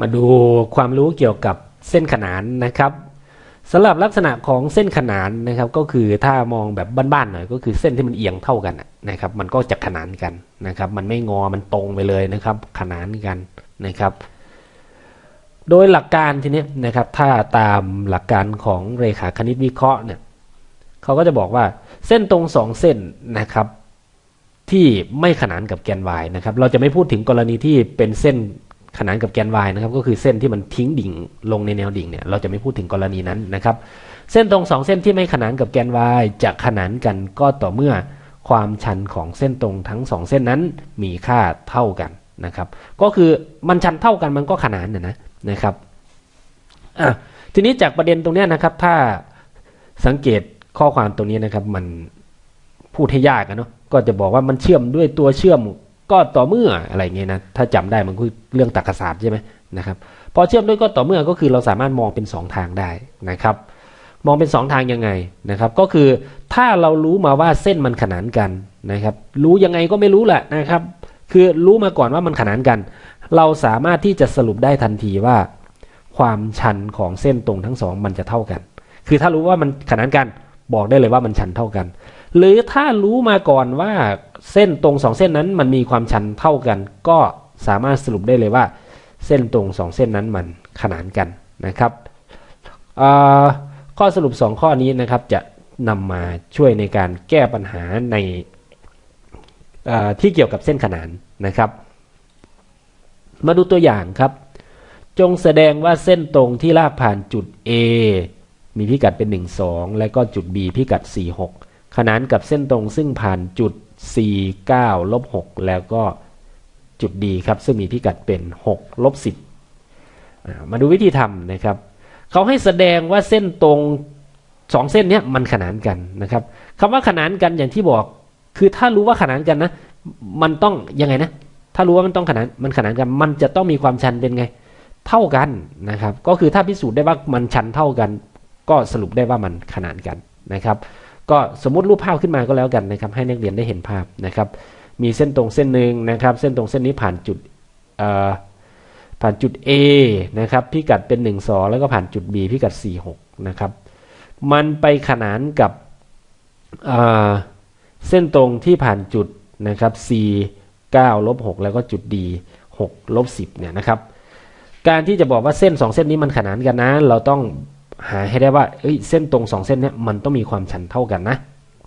มาดูความรู้เกี่ยวกับเส้นขนานนะครับสำหรับลักษณะของเส้นขนานนะครับ ก็คือถ้ามองแบบบ้านๆหน่อยก็คือเส้นที่มันเอียงเท่ากันนะนะครับ มันก็จะขนานกันนะครับ มันไม่งอมันตรงไปเลยนะครับ ขนานกันนะครับ โดยหลักการทีนี้นะครับ ถ้าตามหลักการของเรขาคณิตวิเคราะห์เนี่ยเขาก็จะบอกว่าเส้นตรงสองเส้นนะครับที่ไม่ขนานกับแกน y นะครับ เราจะไม่พูดถึงกรณีที่เป็นเส้น ขนานกับแกน y นะครับ ก็คือเส้นที่มันทิ้งดิ่งลงในแนวดิ่งเนี่ยเราจะไม่พูดถึงกรณีนั้นนะครับ เส้นตรงสองเส้นที่ไม่ขนานกับแกน y จะขนานกันก็ต่อเมื่อความชันของเส้นตรงทั้งสองเส้นนั้นมีค่าเท่ากันนะครับ ก็คือมันชันเท่ากันมันก็ขนานนะนะนะครับอะทีนี้จากประเด็นตรงนี้นะครับ ถ้าสังเกตข้อความตรงนี้นะครับ มันพูดให้ยากนะเนาะก็จะบอกว่ามันเชื่อมด้วยตัวเชื่อม ก็ต่อเมื่ออะไรเงี้ยนะถ้าจำได้มันคือเรื่องตรรกศาสตร์ใช่ไหมนะครับพอเชื่อมด้วยก็ต่อเมื่อก็คือเราสามารถมองเป็น 2 ทางได้นะครับ มองเป็น 2 ทางยังไงนะครับ ก็คือถ้าเรารู้มาว่าเส้นมันขนานกันนะครับ รู้ยังไงก็ไม่รู้แหละนะครับ คือรู้มาก่อนว่ามันขนานกัน เราสามารถที่จะสรุปได้ทันทีว่า ความชันของเส้นตรงทั้งสองมันจะเท่ากัน คือถ้ารู้ว่ามันขนานกันบอกได้เลยว่ามันชันเท่ากัน หรือถ้ารู้มาก่อนว่า เส้นตรงสองเส้นนั้นมันมีความชันเท่ากัน ก็สามารถสรุปได้เลยว่า เส้นตรงสองเส้นนั้นมันขนานกันนะครับข้อสรุป 2 ข้อนี้นะครับจะนำมาช่วยในการแก้ปัญหาในที่เกี่ยวกับเส้นขนานนะครับ มาดูตัวอย่างครับ จงแสดงว่าเส้นตรงที่ลากผ่านจุด A มีพิกัดเป็น 1 2 และก็จุด B พิกัด 4 6 ขนานกับเส้นตรงซึ่งผ่านจุด C 9ลบ6แล้วก็จุด D ครับ ซึ่งมีพิกัดเป็น6ลบ10 มาดูวิธีทำนะครับ เขาให้แสดงว่าเส้นตรงสองเส้นนี้มันขนานกันนะครับคำว่าขนานกันอย่างที่บอก คือถ้ารู้ว่าขนานกันนะ มันต้องยังไงนะ ถ้ารู้ว่ามันต้องขนานมันขนานกัน มันจะต้องมีความชันเป็นไง เท่ากันนะครับ ก็คือถ้าพิสูจน์ได้ว่ามันชันเท่ากัน ก็สรุปได้ว่ามันขนานกันนะครับ ก็สมมติรูปภาพขึ้นมาก็แล้วกันนะครับ ให้นักเรียนได้เห็นภาพนะครับ มีเส้นตรงเส้นหนึ่งนะครับ เส้นตรงเส้นนี้ผ่านจุดผ่านจุด A นะครับพิกัดเป็น1 2 แล้วก็ผ่านจุด B พิกัด 4 6 นะครับ มันไปขนานกับเส้นตรงที่ผ่านจุดนะครับ C 9ลบ6แล้วก็จุด D 6ลบ10เนี่ยนะครับ การที่จะบอกว่าเส้น 2 เส้นนี้มันขนานกันนะ เราต้อง หาให้ได้ว่าเอ้ยเส้นตรงสองเส้นเนี้ยมันต้องมีความชันเท่ากันนะ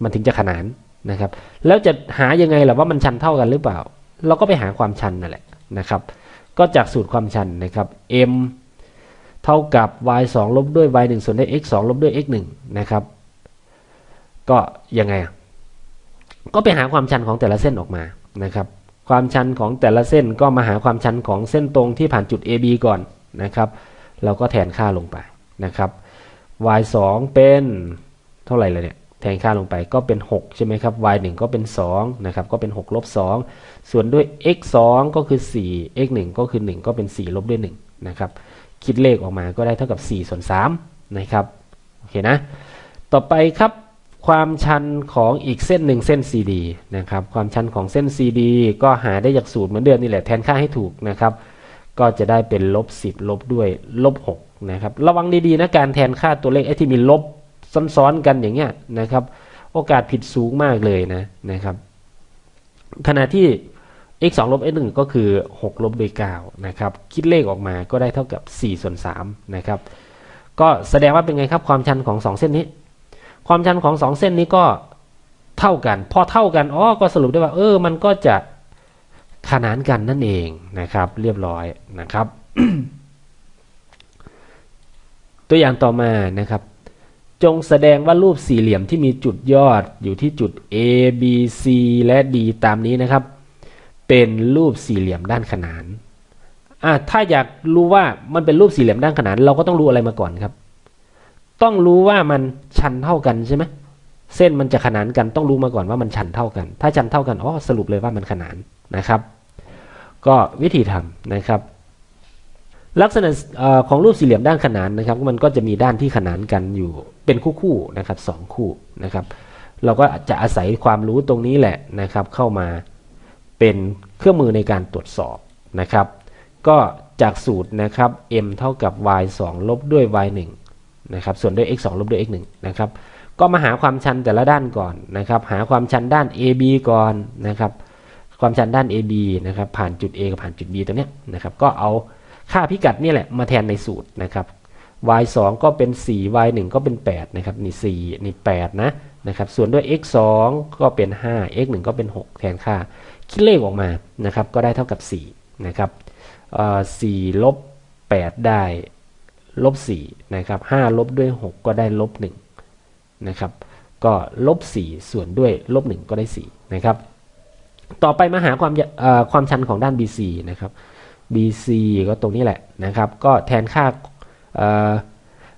มันถึงจะขนานนะครับ แล้วจะหายังไงล่ะว่ามันชันเท่ากันหรือเปล่า เราก็ไปหาความชันนั่นแหละนะครับ ก็จากสูตรความชันนะครับ m เท่ากับ y 2ลบด้วย y 1ส่วนด้วย x 2ลบด้วย x 1นะครับ ก็ยังไงก็ไปหาความชันของแต่ละเส้นออกมานะครับ ความชันของแต่ละเส้นก็มาหาความชันของเส้นตรงที่ผ่านจุด AB ก่อนนะครับ เราก็แทนค่าลงไปนะครับ y 2เป็นเท่าไหร่เลยเนี่ยแทนค่าลงไปก็เป็น 6 ใช่ไหมครับ y 1ก็เป็น2นะครับก็เป็น6ลบ2ส่วนด้วย x 2ก็คือ 4 x 1ก็คือ 1 ก็เป็น 4 ลบด้วย1นะครับคิดเลขออกมาก็ได้เท่ากับ 4 ส่วน3นะครับโอเคนะ ต่อไปครับความชันของอีกเส้นหนึ่งเส้น CD นะครับความชันของเส้น CD ก็หาได้จากสูตรเหมือนเดิมนี่แหละแทนค่าให้ถูกนะครับ ก็จะได้เป็นลบ 10 ลบด้วยลบ6นะครับ ระวังดีๆนะการแทนค่าตัวเลขไอ้ที่มีลบซ้อนๆกันอย่างเงี้ยนะครับ โอกาสผิดสูงมากเลยนะนะครับขณะที่ x 2ลบ x 1ก็คือ 6 ลบด้วย9นะครับ คิดเลขออกมาก็ได้เท่ากับ 4 ส่วน3นะครับ ก็แสดงว่าเป็นไงครับความชันของ 2 เส้นนี้ ความชันของ 2 เส้นนี้ก็เท่ากัน พอเท่ากัน อ๋อ ก็สรุปได้ว่า เออ มันก็จะ ขนานกันนั่นเองนะครับเรียบร้อยนะครับ ตัวอย่างต่อมานะครับ จงแสดงว่ารูปสี่เหลี่ยมที่มีจุดยอดอยู่ที่จุด A B C และ D ตามนี้นะครับ เป็นรูปสี่เหลี่ยมด้านขนานอะถ้าอยากรู้ว่ามันเป็นรูปสี่เหลี่ยมด้านขนาน เราก็ต้องรู้อะไรมาก่อนครับ ต้องรู้ว่ามันชันเท่ากันใช่ไหมเส้นมันจะขนานกันต้องรู้มาก่อนว่ามันชันเท่ากัน ถ้าชันเท่ากันอ๋อสรุปเลยว่ามันขนานนะครับ ก็วิธีทำนะครับ ลักษณะของรูปสี่เหลี่ยมด้านขนานนะครับ มันก็จะมีด้านที่ขนานกันอยู่เป็นคู่ๆนะครับสองคู่นะครับ เราก็จะอาศัยความรู้ตรงนี้แหละนะครับ เข้ามาเป็นเครื่องมือในการตรวจสอบนะครับ ก็จากสูตรนะครับ m เท่ากับ y 2 ลบด้วย y 1นะครับส่วนด้วย x 2 ลบด้วย x 1นะครับก็มาหาความชันแต่ละด้านก่อนนะครับ หาความชันด้าน AB ก่อนนะครับ ความชันด้าน AB นะครับผ่านจุด A กับผ่านจุด B ตรงเนี้ยนะครับก็เอาค่าพิกัดนี่แหละมาแทนในสูตรนะครับ y 2ก็เป็น 4 y 1ก็เป็น 8 นะครับ นี่ 4 นี่ 8 นะนะครับส่วนด้วย x 2ก็เป็น 5 x 1ก็เป็น 6 แทนค่า คิดเลขออกมานะครับก็ได้เท่ากับ 4 นะครับสี่ลบ 8 ได้ลบ4นะครับ5ลบด้วย 6 ก็ได้ลบ1นะครับก็ลบ4ส่วนด้วยลบ1ก็ได้4นะครับ ต่อไปมาหาความความชันของด้าน BC นะครับ BC ก็ตรงนี้แหละนะครับ ก็แทนค่า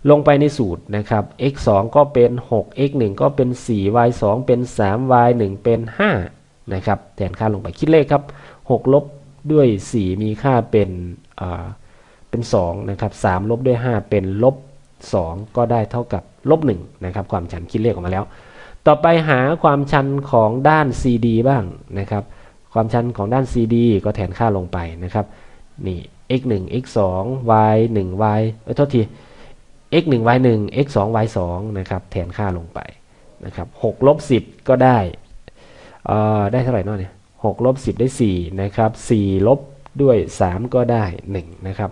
ลงไปในสูตรนะครับ x 2ก็เป็น 6 x 1ก็เป็น 4 y 2เป็น 3 y 1เป็น 5 นะครับ แทนค่าลงไปคิดเลขครับ 6 ลบด้วย 4 มีค่าเป็นเป็น 2 นะครับ 3 ลบด้วย 5 เป็นลบ 2 ก็ได้เท่ากับลบ1นะครับ ความชันคิดเลขออกมาแล้ว ต่อไปหาความชันของด้าน CD บ้างนะครับ ความชันของด้าน CD ก็แทนค่าลงไปนะครับ นี่ x 1 x 2 y 1 y เออโทษที x 1 y 1 x 2 y 2นะครับ แทนค่าลงไปนะครับ6ลบ10 ก็ได้เอ่อได้เท่าไหร่นอเนี่ย6ลบ10 ได้ 4 นะครับ 4 ลบด้วย 3 ก็ได้ 1 นะครับ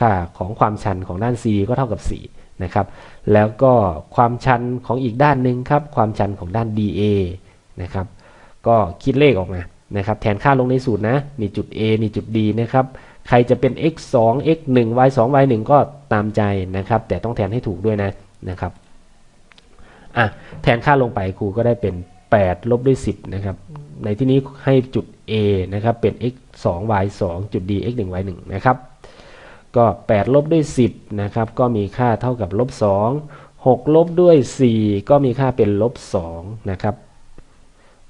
ค่าของความชันของด้าน c ก็เท่ากับ 4 นะครับ แล้วก็ความชันของอีกด้านหนึ่งครับ ความชันของด้าน dA นะครับ ก็คิดเลขออกมา นะครับ แทนค่าลงในสูตรนะ นี่จุด A นี่จุด D นะครับ ใครจะเป็น x 2 x 1 y 2 y 1ก็ตามใจนะครับ แต่ต้องแทนให้ถูกด้วยนะ นะครับ อะ แทนค่าลงไปครูก็ได้เป็น 8 ลบด้วย 10 นะครับ ในที่นี้ให้จุด A นะครับ เป็น x 2 y 2จุด D x 1 y 1นะครับ ก็ 8 ลบด้วย 10 นะครับ ก็มีค่าเท่ากับลบ2 6 ลบด้วย 4 ก็มีค่าเป็นลบ2นะครับ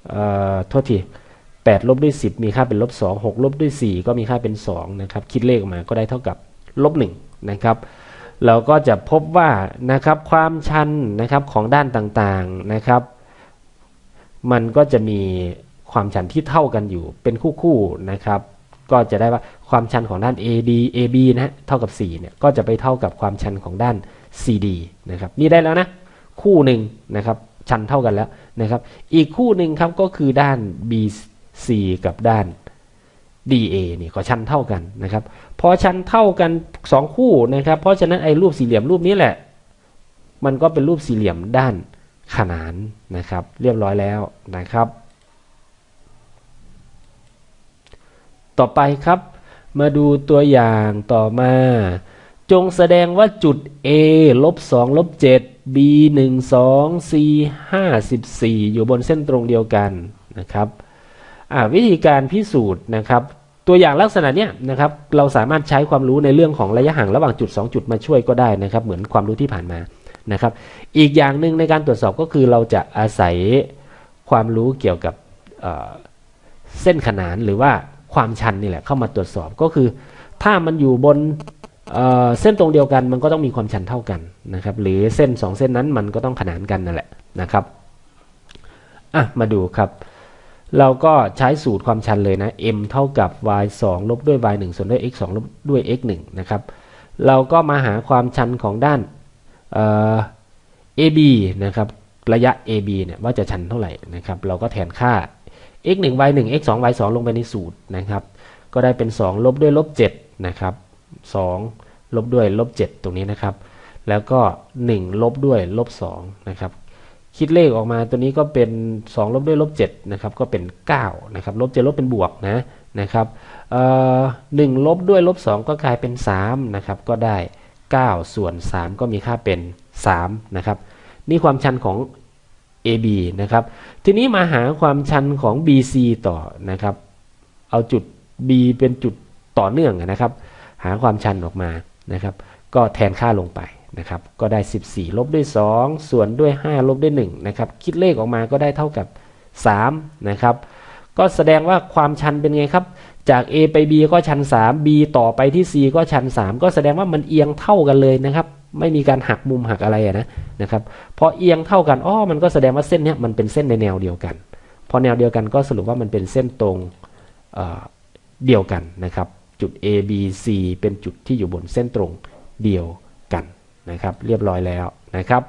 เอ่อโทษที8ลบด้วย 10 มีค่าเป็นลบ2 6 ลบด้วย 4 ก็มีค่าเป็น2นะครับคิดเลขออกมาก็ได้เท่ากับลบ1นะครับเราก็จะพบว่านะครับความชันนะครับของด้านต่างๆนะครับ มันก็จะมีความชันที่เท่ากันอยู่เป็นคู่ๆนะครับ ก็จะได้ว่าความชันของด้าน AD AB นะเท่ากับ 4 เนี่ย ก็จะไปเท่ากับความชันของด้าน CD นะครับ นี่ได้แล้วนะ คู่หนึ่งนะครับ ชันเท่ากันแล้วนะครับ อีกคู่หนึ่งครับก็คือด้าน B C กับด้าน DA นี่ก็ชันเท่ากันนะครับ พอชันเท่ากัน 2 คู่นะครับ เพราะฉะนั้นไอ้รูปสี่เหลี่ยมรูปนี้แหละ มันก็เป็นรูปสี่เหลี่ยมด้านขนานนะครับ เรียบร้อยแล้วนะครับ ต่อไปครับ มาดูตัวอย่างต่อมา จงแสดงว่าจุด A ลบ2ลบ7 B 1 2 C 5 14 อยู่บนเส้นตรงเดียวกันนะครับวิธีการพิสูจน์นะครับ ตัวอย่างลักษณะเนี้ยนะครับ เราสามารถใช้ความรู้ในเรื่องของระยะห่างระหว่างจุด 2 จุดมาช่วยก็ได้นะครับ เหมือนความรู้ที่ผ่านมานะครับ อีกอย่างหนึ่งในการตรวจสอบก็คือเราจะอาศัยความรู้เกี่ยวกับเเส้นขนานหรือว่า ความชันนี่แหละเข้ามาตรวจสอบก็คือ ถ้ามันอยู่บนเเส้นตรงเดียวกันมันก็ต้องมีความชันเท่ากันนะครับหรือเส้น 2 เส้นนั้นมันก็ต้องขนานกันนั่นแหละนะครับอะมาดูครับ เราก็ใช้สูตรความชันเลยนะ m เท่ากับ y 2ลบด้วย y 1ส่วนด้วย x 2ลบด้วย x 1นะครับเราก็มาหาความชันของด้าน ab นะครับระยะ ab เนี่ยว่าจะชันเท่าไหร่นะครับ เราก็แทนค่า x 1 y 1 x 2 y 2ลงไปในสูตรนะครับ ก็ได้เป็น 2 ลบด้วยลบ7นะครับ2ลบด้วยลบ7ตรงนี้นะครับ แล้วก็ 1 ลบด้วยลบ2นะครับ คิดเลขออกมาตัวนี้ก็เป็น 2 ลบด้วยลบ7นะครับ ก็เป็น9นะครับ ลบ7ลบเป็นบวกนะนะครับหนึ่งลบด้วยลบ2ก็กลายเป็น3นะครับ ก็ได้ 9 ส่วน 3 ก็มีค่าเป็น3นะครับ นี่ความชันของ AB นะครับ ทีนี้มาหาความชันของ BC ต่อนะครับ เอาจุด B เป็นจุดต่อเนื่องนะครับ หาความชันออกมานะครับ ก็แทนค่าลงไปนะครับ ก็ได้ 14 ลบด้วย 2 ส่วนด้วย 5 ลบด้วย1นะครับ คิดเลขออกมาก็ได้เท่ากับ 3 นะครับ ก็แสดงว่าความชันเป็นไงครับ จาก A ไป B ก็ชัน 3 B ต่อไปที่ C ก็ชัน 3 ก็แสดงว่ามันเอียงเท่ากันเลยนะครับ ไม่มีการหักมุมหักอะไรนะนะครับพอเอียงเท่ากันอ้อมันก็แสดงว่าเส้นนี้มันเป็นเส้นในแนวเดียวกัน พอแนวเดียวกันก็สรุปว่ามันเป็นเส้นตรงเเดียวกันนะครับ จุด A B C เป็นจุดที่อยู่บนเส้นตรงเดียวกันนะครับ เรียบร้อยแล้วนะครับ